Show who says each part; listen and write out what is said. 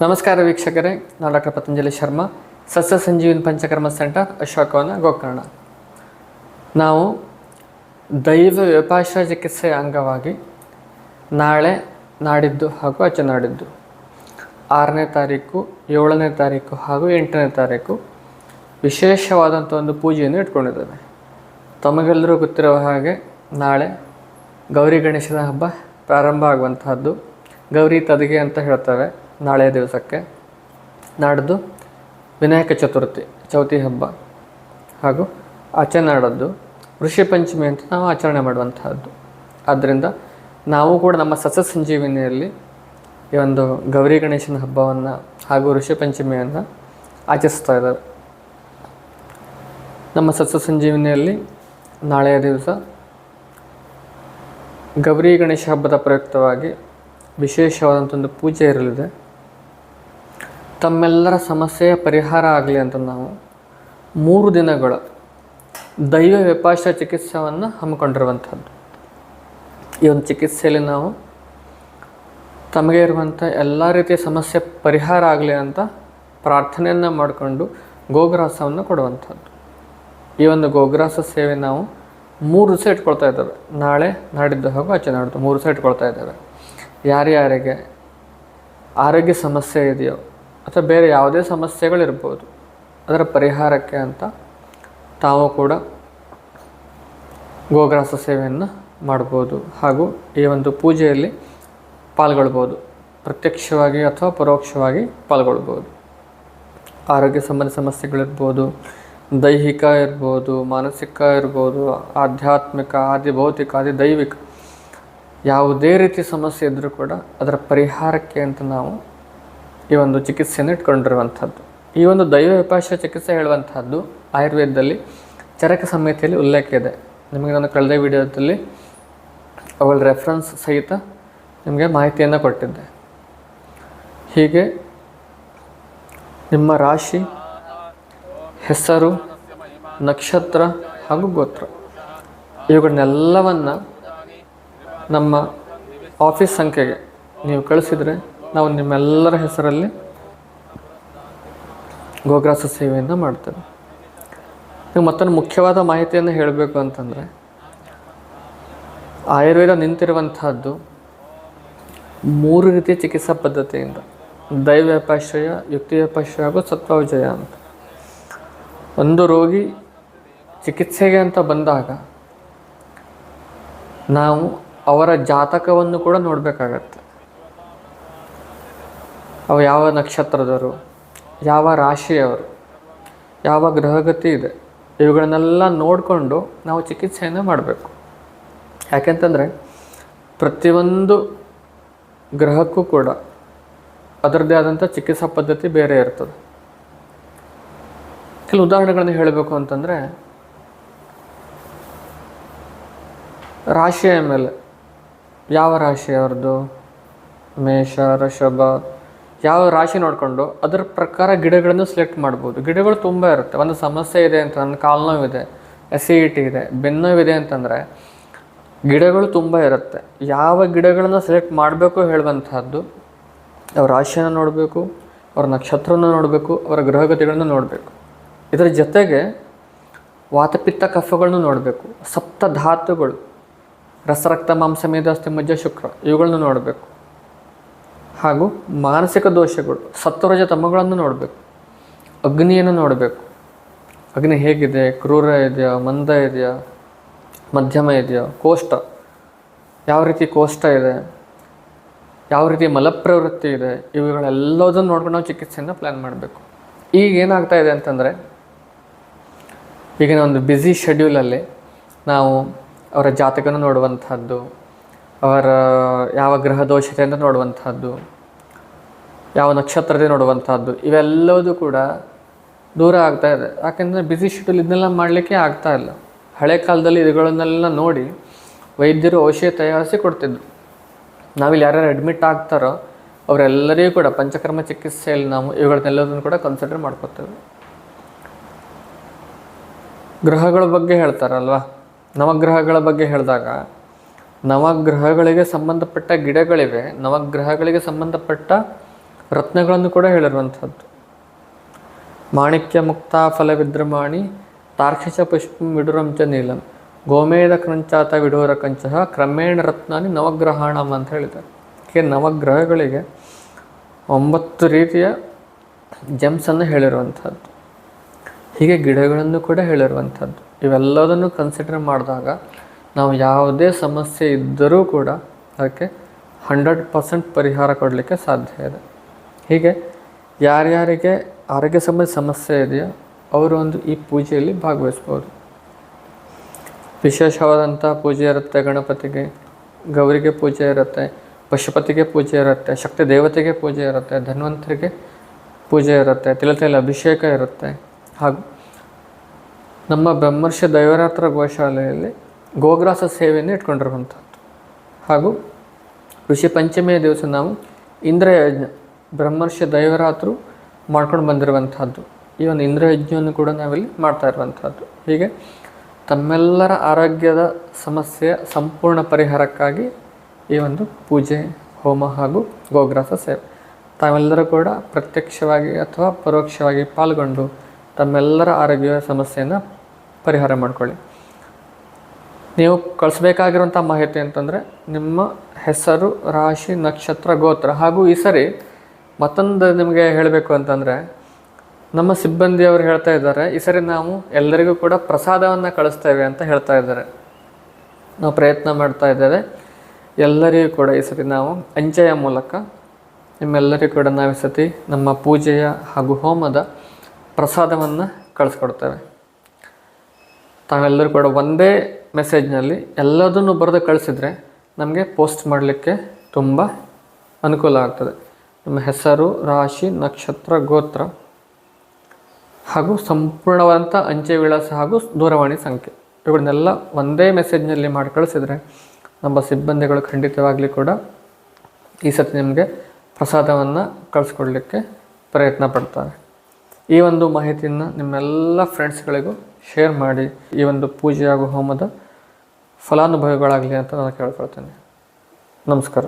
Speaker 1: ನಮಸ್ಕಾರ ವೀಕ್ಷಕರೇ, ನಾನು ಡಾಕ್ಟರ್ ಪತಂಜಲಿ ಶರ್ಮಾ ಸಸ್ಯ ಸಂಜೀವಿನಿ ಪಂಚಕರ್ಮ ಸೆಂಟರ್ ಅಶೋಕವನ ಗೋಕರ್ಣ. ನಾವು ದೈವ ವ್ಯಪಾಶ್ರ ಚಿಕಿತ್ಸೆಯ ಅಂಗವಾಗಿ ನಾಳೆ ನಾಡಿದ್ದು ಹಾಗೂ ಅಚ್ಚ ನಾಡಿದ್ದು. ಆರನೇ ತಾರೀಕು, ಏಳನೇ ತಾರೀಕು ಹಾಗೂ ಎಂಟನೇ ತಾರೀಕು ವಿಶೇಷವಾದಂಥ ಒಂದು ಪೂಜೆಯನ್ನು ಇಟ್ಕೊಂಡಿದ್ದೇವೆ. ತಮಗೆಲ್ಲರೂ ಗೊತ್ತಿರುವ ಹಾಗೆ ನಾಳೆ ಗೌರಿ ಗಣೇಶನ ಹಬ್ಬ ಪ್ರಾರಂಭ ಆಗುವಂತಹದ್ದು ಗೌರಿ ತದಿಗೆ ಅಂತ ಹೇಳ್ತೇವೆ. ನಾಳೆಯ ದಿವಸಕ್ಕೆ ನಾಡ್ದು ವಿನಾಯಕ ಚತುರ್ಥಿ, ಚೌತಿ ಹಬ್ಬ. ಹಾಗೂ ಆಚೆ ನಾಡದ್ದು ಋಷಿ ಪಂಚಮಿ ಅಂತ ನಾವು ಆಚರಣೆ ಮಾಡುವಂತಹದ್ದು. ಆದ್ದರಿಂದ ನಾವು ಕೂಡ ನಮ್ಮ ಸಸ್ಯ ಸಂಜೀವಿನಿಯಲ್ಲಿ ಈ ಒಂದು ಗೌರಿ ಗಣೇಶನ ಹಬ್ಬವನ್ನು ಹಾಗೂ ಋಷಿ ಪಂಚಮಿಯನ್ನು ಆಚರಿಸ್ತಾ ಇದ್ದಾರೆ. ನಮ್ಮ ಸಸ್ಯ ಸಂಜೀವಿನಿಯಲ್ಲಿ ನಾಳೆಯ ದಿವಸ ಗೌರಿ ಗಣೇಶ ಹಬ್ಬದ ಪ್ರಯುಕ್ತವಾಗಿ ವಿಶೇಷವಾದಂಥ ಒಂದು ಪೂಜೆ ಇರಲಿದೆ. ತಮ್ಮೆಲ್ಲರ ಸಮಸ್ಯೆಯ ಪರಿಹಾರ ಆಗಲಿ ಅಂತ ನಾವು ಮೂರು ದಿನಗಳ ದೈವ ವಿಪಾಶ ಚಿಕಿತ್ಸೆಯನ್ನು ಹಮ್ಮಿಕೊಂಡಿರುವಂಥದ್ದು. ಈ ಒಂದು ಚಿಕಿತ್ಸೆಯಲ್ಲಿ ನಾವು ತಮಗೆ ಇರುವಂಥ ಎಲ್ಲ ರೀತಿಯ ಸಮಸ್ಯೆ ಪರಿಹಾರ ಆಗಲಿ ಅಂತ ಪ್ರಾರ್ಥನೆಯನ್ನು ಮಾಡಿಕೊಂಡು ಗೋಗ್ರಾಸವನ್ನು ಕೊಡುವಂಥದ್ದು. ಈ ಒಂದು ಗೋಗ್ರಾಸ ಸೇವೆ ನಾವು ಮೂರು ದಿವಸ ಇಟ್ಕೊಳ್ತಾ ಇದ್ದೇವೆ. ನಾಳೆ ನಾಡಿದ್ದು ಹಾಗೂ ಆಚೆ ನಾಡಿದ್ದು ಮೂರು ದಿವಸ ಇಟ್ಕೊಳ್ತಾ ಇದ್ದೇವೆ. ಯಾರ್ಯಾರಿಗೆ ಆರೋಗ್ಯ ಸಮಸ್ಯೆ ಇದೆಯೋ ಅಥವಾ ಬೇರೆ ಯಾವುದೇ ಸಮಸ್ಯೆಗಳಿರ್ಬೋದು, ಅದರ ಪರಿಹಾರಕ್ಕೆ ಅಂತ ತಾವು ಕೂಡ ಗೋಗ್ರಾಸ ಸೇವೆಯನ್ನು ಮಾಡ್ಬೋದು ಹಾಗೂ ಈ ಒಂದು ಪೂಜೆಯಲ್ಲಿ ಪಾಲ್ಗೊಳ್ಬೋದು, ಪ್ರತ್ಯಕ್ಷವಾಗಿ ಅಥವಾ ಪರೋಕ್ಷವಾಗಿ ಪಾಲ್ಗೊಳ್ಬೋದು. ಆರೋಗ್ಯ ಸಂಬಂಧಿ ಸಮಸ್ಯೆಗಳಿರ್ಬೋದು, ದೈಹಿಕ ಇರ್ಬೋದು, ಮಾನಸಿಕ ಇರ್ಬೋದು, ಆಧ್ಯಾತ್ಮಿಕ, ಆದಿ ಭೌತಿಕ, ಆದಿ ದೈವಿಕ ಯಾವುದೇ ರೀತಿ ಸಮಸ್ಯೆ ಇದ್ದರೂ ಕೂಡ ಅದರ ಪರಿಹಾರಕ್ಕೆ ಅಂತ ನಾವು ಈ ಒಂದು ಚಿಕಿತ್ಸೆಯನ್ನು ಇಟ್ಕೊಂಡಿರುವಂಥದ್ದು. ಈ ಒಂದು ದೈವ ವಿಪಾಶ ಚಿಕಿತ್ಸೆ ಹೇಳುವಂಥದ್ದು ಆಯುರ್ವೇದದಲ್ಲಿ ಚರಕ ಸಂಹಿತೆಯಲ್ಲಿ ಉಲ್ಲೇಖ ಇದೆ. ನಿಮಗೆ ನಾನು ಕಳೆದ ವಿಡಿಯೋದಲ್ಲಿ ಅವುಗಳ ರೆಫರೆನ್ಸ್ ಸಹಿತ ನಿಮಗೆ ಮಾಹಿತಿಯನ್ನು ಕೊಟ್ಟಿದ್ದೆ. ಹೀಗೆ ನಿಮ್ಮ ರಾಶಿ, ಹೆಸರು, ನಕ್ಷತ್ರ ಹಾಗೂ ಗೋತ್ರ, ಇವುಗಳನ್ನೆಲ್ಲವನ್ನು ನಮ್ಮ ಆಫೀಸ್ ಸಂಖ್ಯೆಗೆ ನೀವು ಕಳಿಸಿದರೆ ನಾವು ನಿಮ್ಮೆಲ್ಲರ ಹೆಸರಲ್ಲಿ ಗೋಗ್ರಾಸ ಸೇವೆಯನ್ನು ಮಾಡ್ತೇವೆ. ನೀವು ಮತ್ತೊಂದು ಮುಖ್ಯವಾದ ಮಾಹಿತಿಯನ್ನು ಹೇಳಬೇಕು ಅಂತಂದರೆ, ಆಯುರ್ವೇದ ನಿಂತಿರುವಂತಹದ್ದು ಮೂರು ರೀತಿಯ ಚಿಕಿತ್ಸಾ ಪದ್ಧತಿಯಿಂದ ದೈವ್ಯಪಾಶ್ರಯ ಯುಕ್ತಿವ್ಯಪಾಶ್ರಯ ಹಾಗೂ ಸತ್ವವಿಜಯ ಅಂತ. ಒಂದು ರೋಗಿ ಚಿಕಿತ್ಸೆಗೆ ಅಂತ ಬಂದಾಗ ನಾವು ಅವರ ಜಾತಕವನ್ನು ಕೂಡ ನೋಡಬೇಕಾಗತ್ತೆ. ಅವ ಯಾವ ನಕ್ಷತ್ರದವರು, ಯಾವ ರಾಶಿಯವರು, ಯಾವ ಗ್ರಹಗತಿ ಇದೆ, ಇವುಗಳನ್ನೆಲ್ಲ ನೋಡಿಕೊಂಡು ನಾವು ಚಿಕಿತ್ಸೆಯನ್ನು ಮಾಡಬೇಕು. ಯಾಕೆಂತಂದರೆ ಪ್ರತಿಯೊಂದು ಗ್ರಹಕ್ಕೂ ಕೂಡ ಅದರದ್ದೇ ಆದಂಥ ಚಿಕಿತ್ಸಾ ಪದ್ಧತಿ ಬೇರೆ ಇರ್ತದೆ. ಕೆಲವು ಉದಾಹರಣೆಗಳನ್ನು ಹೇಳಬೇಕು ಅಂತಂದರೆ ರಾಶಿಯ ಮೇಲೆ ಯಾವ ರಾಶಿ ಅವ್ರದ್ದು? ಮೇಷ ಋಷಭ ಯಾವ ರಾಶಿ ನೋಡಿಕೊಂಡು ಅದರ ಪ್ರಕಾರ ಗಿಡಗಳನ್ನು ಸೆಲೆಕ್ಟ್ ಮಾಡ್ಬೋದು. ಗಿಡಗಳು ತುಂಬ ಇರುತ್ತೆ. ಒಂದು ಸಮಸ್ಯೆ ಇದೆ ಅಂತ ನನ್ನ ಕಾಲು ನೋವಿದೆ ಎಸಿಡಿಟಿ ಇದೆ ಬೆನ್ನೋವಿದೆ ಅಂತಂದರೆ ಗಿಡಗಳು ತುಂಬ ಇರುತ್ತೆ. ಯಾವ ಗಿಡಗಳನ್ನು ಸೆಲೆಕ್ಟ್ ಮಾಡಬೇಕು ಹೇಳುವಂತಹದ್ದು ಅವ್ರ ರಾಶಿಯನ್ನು ನೋಡಬೇಕು, ಅವ್ರ ನಕ್ಷತ್ರವನ್ನು ನೋಡಬೇಕು, ಅವರ ಗ್ರಹಗತಿಗಳನ್ನು ನೋಡಬೇಕು. ಇದರ ಜೊತೆಗೆ ವಾತಪಿತ್ತ ಕಫಗಳನ್ನು ನೋಡಬೇಕು. ಸಪ್ತ ಧಾತುಗಳು, ರಸರಕ್ತ, ಮಾಂಸ ಮೇಧಾಸ್ತಿ ಮಜ್ಜ, ಶುಕ್ರ ಇವುಗಳನ್ನು ನೋಡಬೇಕು. ಹಾಗೂ ಮಾನಸಿಕ ದೋಷಗಳು, ಸತ್ವರಜ ತಮಗಳನ್ನು ನೋಡಬೇಕು, ಅಗ್ನಿಯನ್ನು ನೋಡಬೇಕು. ಅಗ್ನಿ ಹೇಗಿದೆ? ಕ್ರೂರ ಇದೆಯಾ? ಮಂದ ಇದೆಯಾ? ಮಧ್ಯಮ ಇದೆಯಾ? ಕೋಷ್ಟ. ಯಾವ ರೀತಿ ಕೋಷ್ಟ ಇದೆ? ಯಾವ ರೀತಿ ಮಲಪ್ರವೃತ್ತಿ ಇದೆ? ಇವುಗಳೆಲ್ಲದನ್ನು ನೋಡ್ಕೊಂಡು ನಾವು ಚಿಕಿತ್ಸೆಯನ್ನು ಪ್ಲ್ಯಾನ್ ಮಾಡಬೇಕು. ಈಗ ಏನಾಗ್ತಾ ಇದೆ ಅಂತಂದರೆ, ಈಗಿನ ಒಂದು ಬ್ಯುಸಿ ಶೆಡ್ಯೂಲಲ್ಲಿ ನಾವು ಅವರ ಜಾತಕನ ನೋಡುವಂಥದ್ದು ಅವರ, ಯಾವ ಗ್ರಹ ದೋಷತೆ ಅಂತ ನೋಡುವಂಥದ್ದು ಯಾವ ನಕ್ಷತ್ರತೆ ನೋಡುವಂಥದ್ದು ಇವೆಲ್ಲವೂ ಕೂಡ ದೂರ ಆಗ್ತಾ ಇದೆ. ಯಾಕೆಂದರೆ ಬ್ಯುಸಿ ಶೆಡ್ಯೂಲ್ ಇದನ್ನೆಲ್ಲ ಮಾಡಲಿಕ್ಕೆ ಆಗ್ತಾ ಇಲ್ಲ. ಹಳೆ ಕಾಲದಲ್ಲಿ ಇವುಗಳನ್ನೆಲ್ಲ ನೋಡಿ ವೈದ್ಯರು ಔಷಧಿ ತಯಾರಿಸಿ ಕೊಡ್ತಿದ್ರು. ನಾವಿಲ್ಲಿ ಯಾರ್ಯಾರು ಅಡ್ಮಿಟ್ ಆಗ್ತಾರೋ ಅವರೆಲ್ಲರಿಗೂ ಕೂಡ ಪಂಚಕರ್ಮ ಚಿಕಿತ್ಸೆಯಲ್ಲಿ ನಾವು ಇವುಗಳನ್ನೆಲ್ಲದನ್ನು ಕೂಡ ಕನ್ಸಿಡರ್ ಮಾಡ್ಕೋತೇವೆ. ಗ್ರಹಗಳ ಬಗ್ಗೆ ಹೇಳ್ತಾರಲ್ವ? ನವಗ್ರಹಗಳ ಬಗ್ಗೆ ಹೇಳಿದಾಗ ನವಗ್ರಹಗಳಿಗೆ ಸಂಬಂಧಪಟ್ಟ ಗಿಡಗಳಿವೆ. ನವಗ್ರಹಗಳಿಗೆ ಸಂಬಂಧಪಟ್ಟ ರತ್ನಗಳನ್ನು ಕೂಡ ಹೇಳಿರುವಂಥದ್ದು. ಮಾಣಿಕ್ಯ ಮುಕ್ತ ಫಲವಿದ್ರಮಾಣಿ ತಾರ್ಕಿಷ ಪುಷ್ಪಂ ವಿಡುರಂಚ ನೀಲಂ. ಗೋಮೇಧ ಕ್ರಂಚಾತ ವಿಡೂರ ಕಂಚಃ, ಕ್ರಮೇಣ ರತ್ನಾನಿ ನವಗ್ರಹಾಣಂ ಅಂತ ಹೇಳಿದ್ದಾರೆ. ಹೀಗೆ ನವಗ್ರಹಗಳಿಗೆ ಒಂಬತ್ತು ರೀತಿಯ ಜೆಮ್ಸನ್ನು ಹೇಳಿರುವಂಥದ್ದು. ಹೀಗೆ ಗಿಡಗಳನ್ನು ಕೂಡ ಹೇಳಿರುವಂಥದ್ದು. ಇವೆಲ್ಲದನ್ನು ಕನ್ಸಿಡರ್ ಮಾಡಿದಾಗ ನಾವು ಯಾವುದೇ ಸಮಸ್ಯೆ ಇದ್ದರೂ ಕೂಡ ಅದಕ್ಕೆ ಹಂಡ್ರೆಡ್ ಪರ್ಸೆಂಟ್ ಪರಿಹಾರ ಕೊಡಲಿಕ್ಕೆ ಸಾಧ್ಯ ಇದೆ. ಹೀಗೆ ಯಾರ್ಯಾರಿಗೆ ಆರೋಗ್ಯ ಸಂಬಂಧಿ ಸಮಸ್ಯೆ ಇದೆಯೋ ಅವರು ಒಂದು ಈ ಪೂಜೆಯಲ್ಲಿ ಭಾಗವಹಿಸ್ಬೋದು. ವಿಶೇಷವಾದಂಥ ಪೂಜೆ ಇರುತ್ತೆ ಗಣಪತಿಗೆ, ಗೌರಿಗೆ ಪೂಜೆ ಇರುತ್ತೆ, ಪಶುಪತಿಗೆ ಪೂಜೆ ಇರುತ್ತೆ, ಶಕ್ತಿ ದೇವತೆಗೆ ಪೂಜೆ ಇರುತ್ತೆ, ಧನ್ವಂತರಿಗೆ ಪೂಜೆ ಇರುತ್ತೆ ತಿಲತೈಲ ಅಭಿಷೇಕ ಇರುತ್ತೆ. ಹಾಗೂ ನಮ್ಮ ಬ್ರಹ್ಮರ್ಷಿ ದೈವರಾತ್ರ ಗೋಶಾಲೆಯಲ್ಲಿ ಗೋಗ್ರಾಸ ಸೇವೆಯನ್ನು ಇಟ್ಕೊಂಡಿರುವಂಥದ್ದು ಹಾಗೂ ಋಷಿ ಪಂಚಮಿಯ ದಿವಸ ನಾವು ಇಂದ್ರಯಜ್ಞ ಬ್ರಹ್ಮರ್ಷಿ ದೈವರಾತ್ರು ಮಾಡ್ಕೊಂಡು ಬಂದಿರುವಂಥದ್ದು. ಈ ಒಂದು ಇಂದ್ರಯಜ್ಞವನ್ನು ಕೂಡ ನಾವಿಲ್ಲಿ ಮಾಡ್ತಾ ಇರುವಂಥದ್ದು. ಹೀಗೆ ತಮ್ಮೆಲ್ಲರ ಆರೋಗ್ಯದ ಸಮಸ್ಯೆಯ ಸಂಪೂರ್ಣ ಪರಿಹಾರಕ್ಕಾಗಿ ಈ ಒಂದು ಪೂಜೆ, ಹೋಮ ಹಾಗೂ ಗೋಗ್ರಾಸ ಸೇವೆ. ತಾವೆಲ್ಲರೂ ಕೂಡ ಪ್ರತ್ಯಕ್ಷವಾಗಿ ಅಥವಾ ಪರೋಕ್ಷವಾಗಿ ಪಾಲ್ಗೊಂಡು ತಮ್ಮೆಲ್ಲರ ಆರೋಗ್ಯ ಸಮಸ್ಯೆಯನ್ನು ಪರಿಹಾರ ಮಾಡಿಕೊಳ್ಳಿ. ನೀವು ಕಳಿಸ್ಬೇಕಾಗಿರುವಂಥ ಮಾಹಿತಿ ಅಂತಂದರೆ ನಿಮ್ಮ ಹೆಸರು, ರಾಶಿ, ನಕ್ಷತ್ರ, ಗೋತ್ರ. ಹಾಗೂ ಈ ಸರಿ ಮತ್ತೊಂದು ನಿಮಗೆ ಹೇಳಬೇಕು ಅಂತಂದರೆ, ನಮ್ಮ ಸಿಬ್ಬಂದಿಯವರು ಹೇಳ್ತಾ ಇದ್ದಾರೆ, ಈ ಸರಿ ನಾವು ಎಲ್ಲರಿಗೂ ಕೂಡ ಪ್ರಸಾದವನ್ನು ಕಳಿಸ್ತೇವೆ ಅಂತ ಹೇಳ್ತಾ ಇದ್ದಾರೆ. ನಾವು ಪ್ರಯತ್ನ ಮಾಡ್ತಾ ಇದ್ದೇವೆ. ಎಲ್ಲರಿಗೂ ಕೂಡ ಈ ಸರಿ ನಾವು ಅಂಚೆಯ ಮೂಲಕ ನಿಮ್ಮೆಲ್ಲರಿಗೂ ಕೂಡ ನಾವು ಈ ಸತಿ ನಮ್ಮ ಪೂಜೆಯ ಹಾಗೂ ಹೋಮದ ಪ್ರಸಾದವನ್ನು ಕಳಿಸ್ಕೊಡ್ತೇವೆ. ತಾವೆಲ್ಲರೂ ಕೂಡ ಒಂದೇ ಮೆಸೇಜ್ನಲ್ಲಿ ಎಲ್ಲದನ್ನು ಬರೆದು ಕಳಿಸಿದರೆ ನಮಗೆ ಪೋಸ್ಟ್ ಮಾಡಲಿಕ್ಕೆ ತುಂಬ ಅನುಕೂಲ ಆಗ್ತದೆ. ನಿಮ್ಮ ಹೆಸರು, ರಾಶಿ, ನಕ್ಷತ್ರ, ಗೋತ್ರ ಹಾಗೂ ಸಂಪೂರ್ಣವಾದಂಥ ಅಂಚೆ ವಿಳಾಸ ಹಾಗೂ ದೂರವಾಣಿ ಸಂಖ್ಯೆ. ಇವುಗಳನ್ನೆಲ್ಲ ಒಂದೇ ಮೆಸೇಜ್ನಲ್ಲಿ ಮಾಡಿ ಕಳಿಸಿದರೆ ನಮ್ಮ ಸಿಬ್ಬಂದಿಗಳು ಖಂಡಿತವಾಗಲಿ ಕೂಡ ಈ ಸತಿ ನಿಮಗೆ ಪ್ರಸಾದವನ್ನು ಕಳಿಸ್ಕೊಡ್ಲಿಕ್ಕೆ ಪ್ರಯತ್ನ ಪಡ್ತಾರೆ. ಈ ಒಂದು ಮಾಹಿತಿಯನ್ನು ನಿಮ್ಮೆಲ್ಲ ಫ್ರೆಂಡ್ಸ್ಗಳಿಗೂ ಶೇರ್ ಮಾಡಿ ಈ ಒಂದು ಪೂಜೆ ಹಾಗೂ ಹೋಮದ ಫಲಾನುಭವಿಗಳಾಗಲಿ ಅಂತ ನಾನು ಕೇಳ್ಕೊಳ್ತೇನೆ. ನಮಸ್ಕಾರ.